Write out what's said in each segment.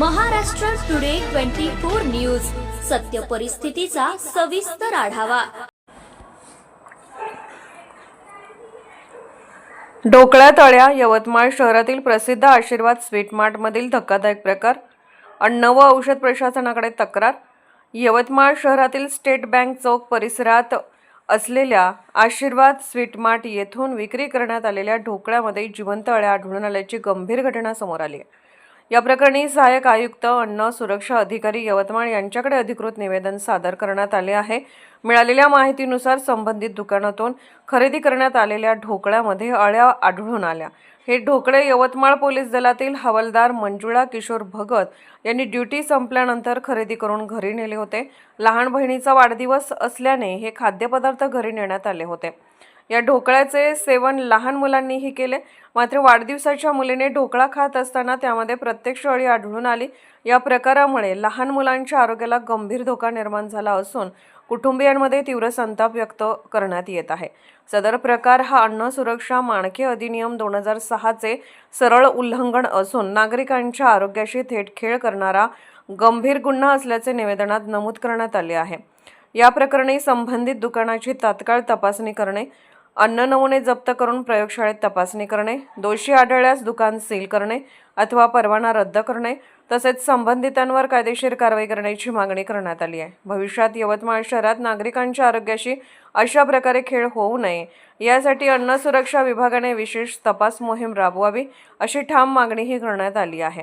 Maharashtra today twenty four news. सत्य परिस्थितीचा सविस्तर आढावा. ढोकळ्या तळ्या यवतमाळ शहरातील प्रसिद्ध आशीर्वाद स्वीट मार्टमधील धक्कादायक प्रकार अन्न व औषध प्रशासनाकडे तक्रार. यवतमाळ शहरातील स्टेट बँक चौक परिसरात असलेल्या आशीर्वाद स्वीट मार्ट येथून विक्री करण्यात आलेल्या ढोकळ्यामध्ये जिवंत अळ्या आढळून आल्याची गंभीर घटना समोर आली आहे. या प्रकरणी सहाय्यक आयुक्त अन्न सुरक्षा अधिकारी यवतमाळ यांच्याकडे अधिकृत निवेदन सादर करण्यात आले आहे. मिळालेल्या माहितीनुसार संबंधित दुकानातून खरेदी करण्यात आलेल्या ढोकळ्यामध्ये अळ्या आढळून आल्या. हे ढोकळे यवतमाळ पोलीस दलातील हवालदार मंजुळा किशोर भगत यांनी ड्युटी संपल्यानंतर खरेदी करून घरी नेले होते. लहान बहिणीचा वाढदिवस असल्याने हे खाद्यपदार्थ घरी नेण्यात आले होते. या ढोकळ्याचे सेवन लहान मुलांनीही केले. मात्र वाढदिवसाच्या मुलीने ढोकळा खात असताना त्यामध्ये प्रत्यक्ष अळी आढळून आली. या प्रकारामुळे लहान मुलांच्या आरोग्याला गंभीर धोका निर्माण झाला असून कुटुंबियांमध्ये तीव्र संताप व्यक्त करण्यात येत आहे. सदर प्रकार हा अन्न सुरक्षा मानके अधिनियम दोन हजार सहाचे सरळ उल्लंघन असून नागरिकांच्या आरोग्याशी थेट खेळ करणारा गंभीर गुन्हा असल्याचे निवेदनात नमूद करण्यात आले आहे. या प्रकरणी संबंधित दुकानाची तात्काळ तपासणी करणे अन्न नमुने जप्त करून प्रयोगशाळेत तपासणी करणे दोषी आढळल्यास दुकान सील करणे अथवा परवाना रद्द करणे तसेच संबंधितांवर कायदेशीर कारवाई करण्याची मागणी करण्यात आली आहे. भविष्यात यवतमाळ शहरात नागरिकांच्या आरोग्याशी अशा प्रकारे खेळ होऊ नये यासाठी अन्न सुरक्षा विभागाने विशेष तपास मोहीम राबवावी अशी ठाम मागणीही करण्यात आली आहे.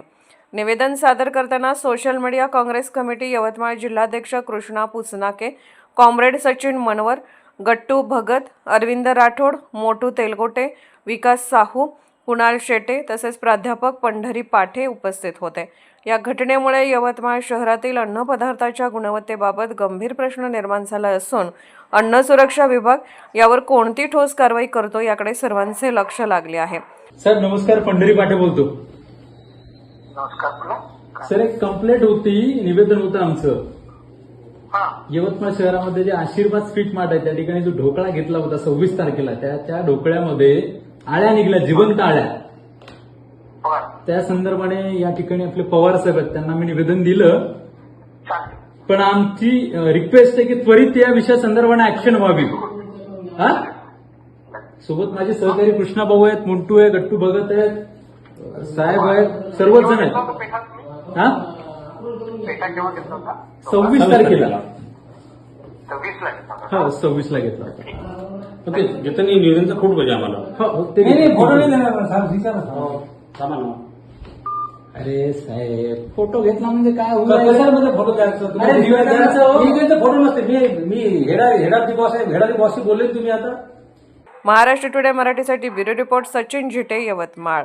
निवेदन सादर करताना social media Congress committee Yavatmal जिल्हाध्यक्ष कृष्णा पुसनाके कॉम्रेड सचिन मनवर गट्टू भगत अरविंद राठोड मोटू तेलगोटे विकास साहू कुणाल शेटे तसेच प्राध्यापक पंढरी पाठे उपस्थित होते. या घटनेमुळे यवतमाळ शहरातील अन्नपदार्थाच्या गुणवत्तेबाबत गंभीर प्रश्न निर्माण झाला असून अन्न सुरक्षा विभाग यावर कोणती ठोस कारवाई करतो याकडे सर्वांचे लक्ष लागले आहे. सर नमस्कार पंढरी पाटे बोलतो. नमस्कार सर एक कंप्लेंट होती निवेदन होतं आमचं. यवतमाळ शहरामध्ये जे आशीर्वाद स्वीट मार्ट आहे त्या ठिकाणी जो ढोकळा घेतला होता सव्वीस तारखेला त्या त्या ढोकळ्यामध्ये आळ्या निघल्या जिवंत आळ्या. त्या संदर्भाने या ठिकाणी आपले पवार साहेब आहेत त्यांना मी निवेदन दिलं. पण आमची रिक्वेस्ट आहे की त्वरित या विषया संदर्भाने ऍक्शन व्हावी. हा? सोबत माझे सहकारी कृष्णा भाऊ आहेत मुंटू आहे गट्टू भगत आहेत साहेब आहेत सर्वच जण आहेत. हा? पेटा केव्हा घेतला होता? सव्वीस तारखेला. सव्वीस ला घेतला होता हो सव्वीस ला घेतला होता. ओके घेताना निवेदनचा फोटो पाहिजे आम्हाला. हो, हो ते थांबा ना. अरे साहेब फोटो घेतला म्हणजे काय? कशामध्ये फोटो द्यायचं? अरे, निवेदनाचं- निवेदनाचं फोटो नसते. मी मी हेडा हेडाची बॉस आहे हेडाची बॉसशी बोलले तुम्ही आता. महाराष्ट्र टुडे मराठीसाठी ब्युरो रिपोर्ट सचिन झिटे यवतमाळ.